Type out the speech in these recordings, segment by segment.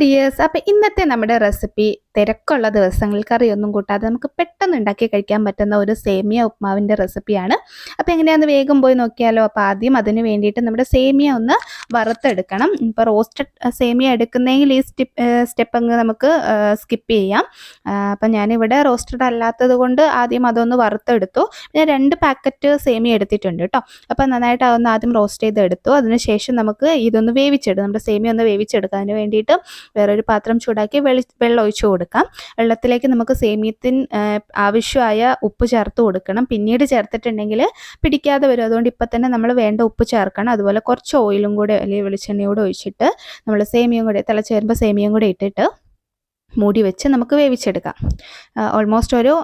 Dears അപ്പോൾ ഇന്നത്തെ നമ്മുടെ റെസിപ്പി തിരക്കുള്ള ദിവസങ്ങളിൽ കറിയൊന്നും കൂട്ടാതെ നമുക്ക് പെട്ടെന്ന് ഉണ്ടാക്കി കഴിക്കാൻ പറ്റുന്ന ഒരു സേമിയ ഉപ്മാവിന്റെ റെസിപ്പിയാണ് അപ്പോൾ എങ്ങനെയാണെന്ന് വേഗം പോയി നോക്കിയാലോ? അപ്പോൾ ആദ്യം അതിന് വേണ്ടിയിട്ട് നമ്മുടെ സേമിയ ഒന്ന് വറുത്തെടുക്കണം. ഇപ്പോൾ റോസ്റ്റഡ് സേമിയ എടുക്കുന്നെങ്കിൽ ഈ സ്റ്റെപ്പ് സ്റ്റെപ്പ് അങ്ങ് നമുക്ക് സ്കിപ്പ് ചെയ്യാം. അപ്പം ഞാനിവിടെ റോസ്റ്റഡ് അല്ലാത്തത് കൊണ്ട് ആദ്യം അതൊന്ന് വറുത്തെടുത്തു. പിന്നെ രണ്ട് പാക്കറ്റ് സേമിയ എടുത്തിട്ടുണ്ട് കേട്ടോ അപ്പോൾ നന്നായിട്ട് അതൊന്ന് ആദ്യം റോസ്റ്റ് ചെയ്തെടുത്തു. അതിനുശേഷം നമുക്ക് ഇതൊന്ന് വേവിച്ചെടുക്കും നമ്മുടെ സേമിയ ഒന്ന് വേവിച്ചെടുക്കാം അതിന് വേണ്ടിയിട്ട് വേറൊരു പാത്രം ചൂടാക്കി വെളി വെള്ളം ഒഴിച്ചു കൊടുക്കാം. വെള്ളത്തിലേക്ക് നമുക്ക് സേമിയത്തിന് ആവശ്യമായ ഉപ്പ് ചേർത്ത് കൊടുക്കണം. പിന്നീട് ചേർത്തിട്ടുണ്ടെങ്കിൽ പിടിക്കാതെ വരും. അതുകൊണ്ട് ഇപ്പം തന്നെ നമ്മൾ വേണ്ട ഉപ്പ് ചേർക്കണം. അതുപോലെ കുറച്ച് ഓയിലും കൂടെ അല്ലെങ്കിൽ വെളിച്ചെണ്ണയും കൂടെ ഒഴിച്ചിട്ട് നമ്മൾ സേമിയും കൂടെ തിളച്ച് വരുമ്പോൾ സേമിയും കൂടെ ഇട്ടിട്ട് മൂടി വെച്ച് നമുക്ക് വേവിച്ചെടുക്കാം. ഓൾമോസ്റ്റ് ഒരു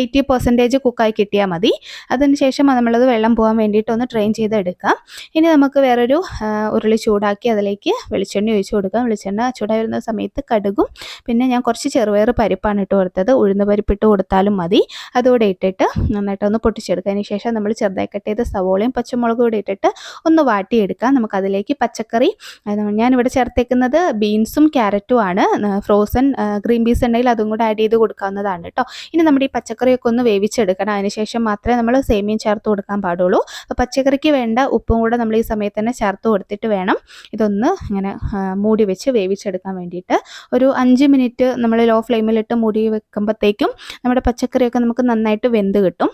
എയ്റ്റി പെർസെന്റേജ് കുക്കായി കിട്ടിയാൽ മതി. അതിനുശേഷം നമ്മളത് വെള്ളം പോകാൻ വേണ്ടിയിട്ട് ഒന്ന് ട്രെയിൻ ചെയ്തെടുക്കാം. ഇനി നമുക്ക് വേറൊരു ഉരുളി ചൂടാക്കി അതിലേക്ക് വെളിച്ചെണ്ണ ഒഴിച്ച് കൊടുക്കാം. വെളിച്ചെണ്ണ ചൂടായി വരുന്ന സമയത്ത് കടുകും പിന്നെ ഞാൻ കുറച്ച് ചെറുപയർ പരിപ്പാണ് ഇട്ട് കൊടുത്തത്. ഉഴുന്ന പരിപ്പ് ഇട്ട് കൊടുത്താലും മതി. അതുകൂടെ ഇട്ടിട്ട് നന്നായിട്ടൊന്ന് പൊട്ടിച്ചെടുക്കാം. ശേഷം നമ്മൾ ചെറുതായി കട്ട് ചെയ്ത സവോളയും പച്ചമുളകും കൂടെ ഇട്ടിട്ട് ഒന്ന് വാട്ടിയെടുക്കാം. നമുക്കതിലേക്ക് പച്ചക്കറി ഞാനിവിടെ ചേർത്തേക്കുന്നത് ബീൻസും ക്യാരറ്റും ആണ്. ഫ്രോസൺ ഗ്രീൻ പീസ് ഉണ്ടെങ്കിൽ അതും കൂടെ ആഡ് ചെയ്ത് കൊടുക്കാവുന്നതാണ് കേട്ടോ ഇനി നമ്മുടെ ഈ പച്ചക്കറിയൊക്കെ ഒന്ന് വേവിച്ചെടുക്കണം. അതിനുശേഷം മാത്രമേ നമ്മൾ സേമിയം ചേർത്ത് കൊടുക്കാൻ പാടുള്ളൂ. അപ്പോൾ പച്ചക്കറിക്ക് വേണ്ട ഉപ്പും കൂടെ നമ്മൾ ഈ സമയത്ത് തന്നെ ചേർത്ത് കൊടുത്തിട്ട് വേണം ഇതൊന്ന് ഇങ്ങനെ മൂടി വെച്ച് വേവിച്ചെടുക്കാൻ വേണ്ടിയിട്ട്. ഒരു അഞ്ച് മിനിറ്റ് നമ്മൾ ലോ ഫ്ലെയിമിലിട്ട് മൂടി വെക്കുമ്പോഴത്തേക്കും നമ്മുടെ പച്ചക്കറിയൊക്കെ നമുക്ക് നന്നായിട്ട് വെന്ത് കിട്ടും.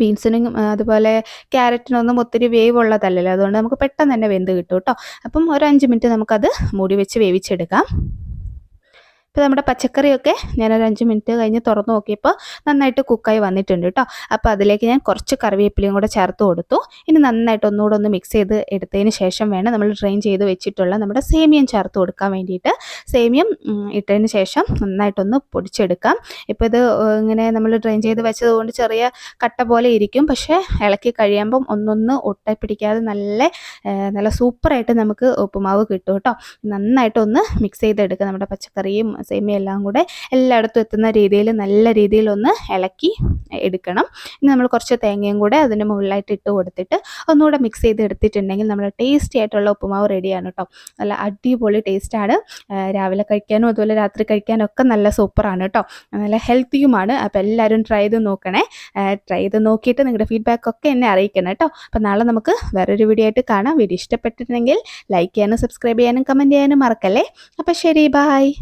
ബീൻസിനും അതുപോലെ ക്യാരറ്റിനൊന്നും ഒത്തിരി വേവ് ഉള്ളതല്ലല്ലോ അതുകൊണ്ട് നമുക്ക് പെട്ടെന്ന് തന്നെ വെന്ത് കിട്ടും കേട്ടോ അപ്പം ഒരു അഞ്ച് മിനിറ്റ് നമുക്കത് മൂടി വെച്ച് വേവിച്ചെടുക്കാം. ഇപ്പോൾ നമ്മുടെ പച്ചക്കറിയൊക്കെ ഞാനൊരു അഞ്ച് മിനിറ്റ് കഴിഞ്ഞ് തുറന്നു നോക്കിയപ്പോൾ നന്നായിട്ട് കുക്കായി വന്നിട്ടുണ്ട് കേട്ടോ. അപ്പോൾ അതിലേക്ക് ഞാൻ കുറച്ച് കറിവേപ്പിലയും കൂടെ ചേർത്ത് കൊടുത്തു. ഇനി നന്നായിട്ട് ഒന്നുകൂടെ ഒന്ന് മിക്സ് ചെയ്ത് എടുത്തതിന് ശേഷം വേണം നമ്മൾ ഡ്രെയിൻ ചെയ്ത് വെച്ചിട്ടുള്ള നമ്മുടെ സേമിയം ചേർത്ത് കൊടുക്കാൻ വേണ്ടിയിട്ട്. സേമിയം ഇട്ടതിന് ശേഷം നന്നായിട്ടൊന്ന് പൊടിച്ചെടുക്കാം. ഇപ്പോൾ ഇത് ഇങ്ങനെ നമ്മൾ ഡ്രെയിൻ ചെയ്ത് വെച്ചതുകൊണ്ട് ചെറിയ കട്ട പോലെ ഇരിക്കും. പക്ഷേ ഇളക്കി കഴിയുമ്പം ഒന്നൊന്ന് ഒട്ട പിടിക്കാതെ നല്ല നല്ല സൂപ്പറായിട്ട് നമുക്ക് ഉപ്പുമാവ് കിട്ടും കേട്ടോ. നന്നായിട്ടൊന്ന് മിക്സ് ചെയ്തെടുക്കുക നമ്മുടെ പച്ചക്കറിയും സേമിയ എല്ലാം കൂടെ എല്ലായിടത്തും എത്തുന്ന രീതിയിൽ നല്ല രീതിയിലൊന്ന് ഇളക്കി എടുക്കണം. ഇനി നമ്മൾ കുറച്ച് തേങ്ങയും കൂടെ അതിന്റെ മുകളിലായിട്ട് ഇട്ട് കൊടുത്തിട്ട് ഒന്നുകൂടെ മിക്സ് ചെയ്ത് എടുത്തിട്ടുണ്ടെങ്കിൽ നമ്മുടെ ടേസ്റ്റി ആയിട്ടുള്ള ഉപ്പുമാവ് റെഡിയാണ് കേട്ടോ നല്ല അടിപൊളി ടേസ്റ്റാണ് രാവിലെ കഴിക്കാനും അതുപോലെ രാത്രി കഴിക്കാനും ഒക്കെ നല്ല സൂപ്പറാണ് കേട്ടോ നല്ല ഹെൽത്തിയുമാണ് അപ്പോൾ എല്ലാവരും ട്രൈ ചെയ്ത് നോക്കണേ. ട്രൈ ചെയ്ത് നോക്കിയിട്ട് നിങ്ങളുടെ ഫീഡ്ബാക്ക് ഒക്കെ എന്നെ അറിയിക്കണം കേട്ടോ അപ്പോൾ നാളെ നമുക്ക് വേറൊരു വീഡിയോ ആയിട്ട് കാണാം. വീഡിയോ ഇഷ്ടപ്പെട്ടിട്ടുണ്ടെങ്കിൽ ലൈക്ക് ചെയ്യാനും സബ്സ്ക്രൈബ് ചെയ്യാനും കമന്റ് ചെയ്യാനും മറക്കല്ലേ? അപ്പോൾ ശരി ബായ്